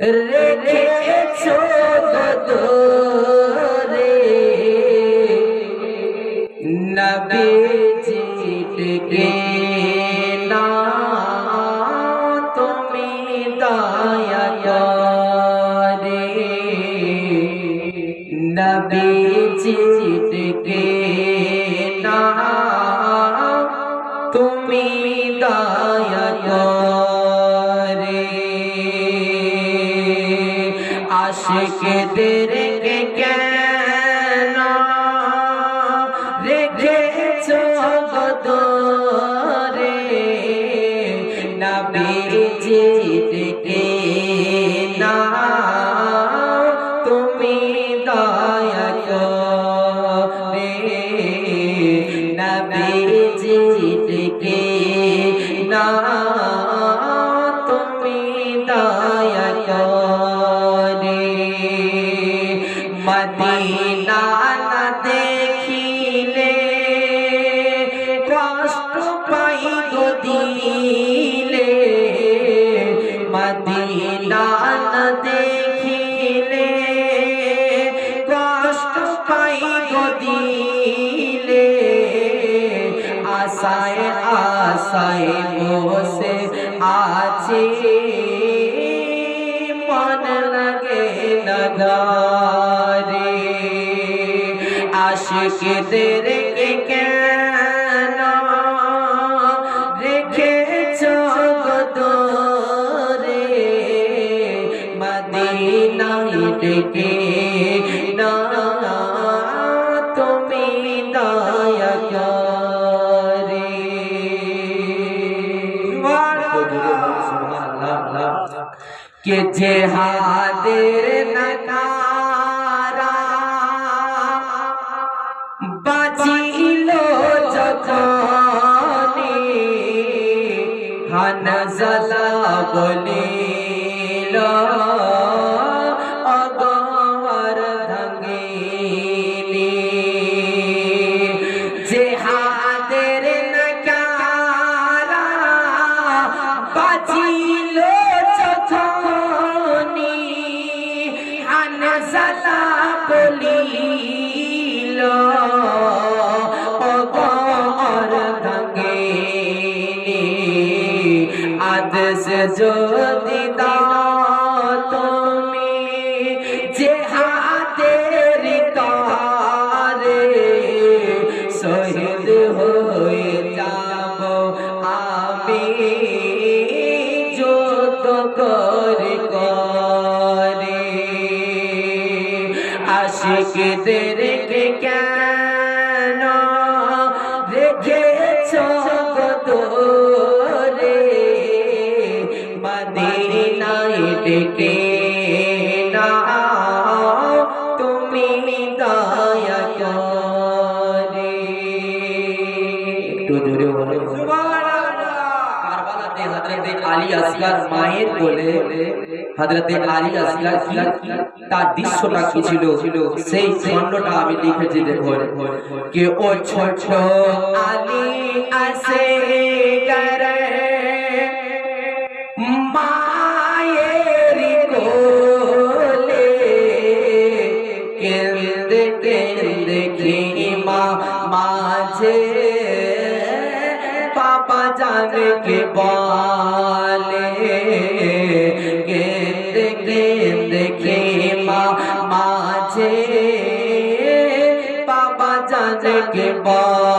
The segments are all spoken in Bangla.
রেখেছো না মদিনা না দেখিলে কষ্ট পাই গো দিলে মদিনা না দেখিলে কষ্ট পাই গো দিলে আশায় আশায় বসে আছে মন লাগে নগারে আশিকদের কেন রেখেছ গদরে মদিনায় ডেকে না তুমি দয়া করে। কে যে হাদের নকারা হানজলা বলিল যদি তুমি যে হাতের তারে শহীদ হয়ে যাব, আমি যত করে করে। আশিকদের কেন রেখেছ ডেকে না তুমি দয়া করে। একটু জোরে বলো কারবালাতে হযরতে আলী আসগর মায়ের বলে হযরতে আলী আসগর কি তার দৃশ্যটা কি ছিল? সেই খণ্ডটা আমি লিখেছি দেখুন। কে ও ছোট আলী আসে পাপা জানে কে বলে কেন্দে কেন্দে মা মাঝে পাপা জানে কে বলে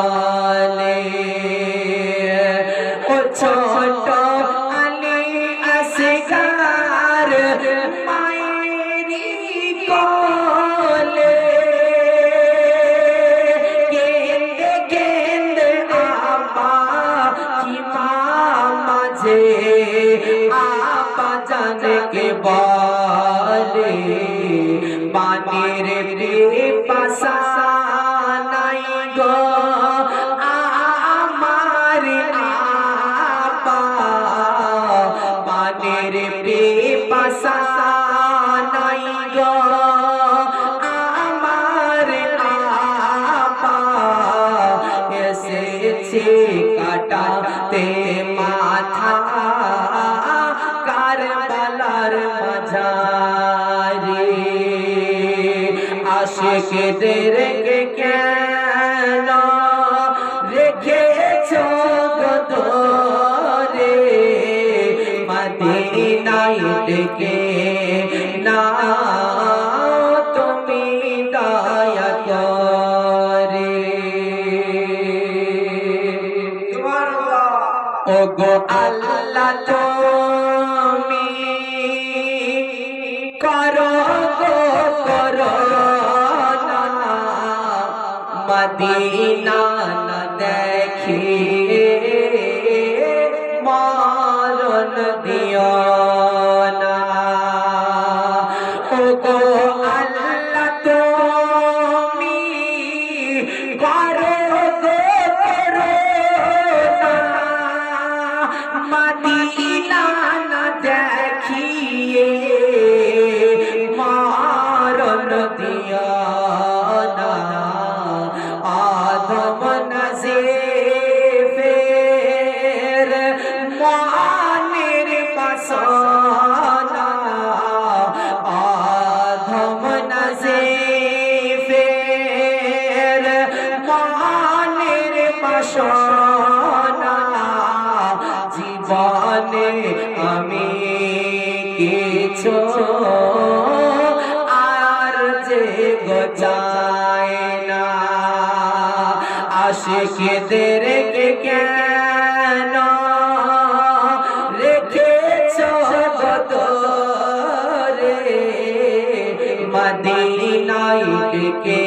মাঝে আপা জানে কে বলে পানির পাশা আশিকদের কেন রেখেছ গদরে মদিনায় ডেকে না তুমি দয়া করে। ওগো আল্লাহ মদিনা না দেখি মারণ দিও না ওগো আল্লাহ তুমি করো গো বাসনা জীবনে আমি কিছু আর যে গোচাই না। আশিকদের কেন রেখেছ বদরে? মদিনায় ডেকে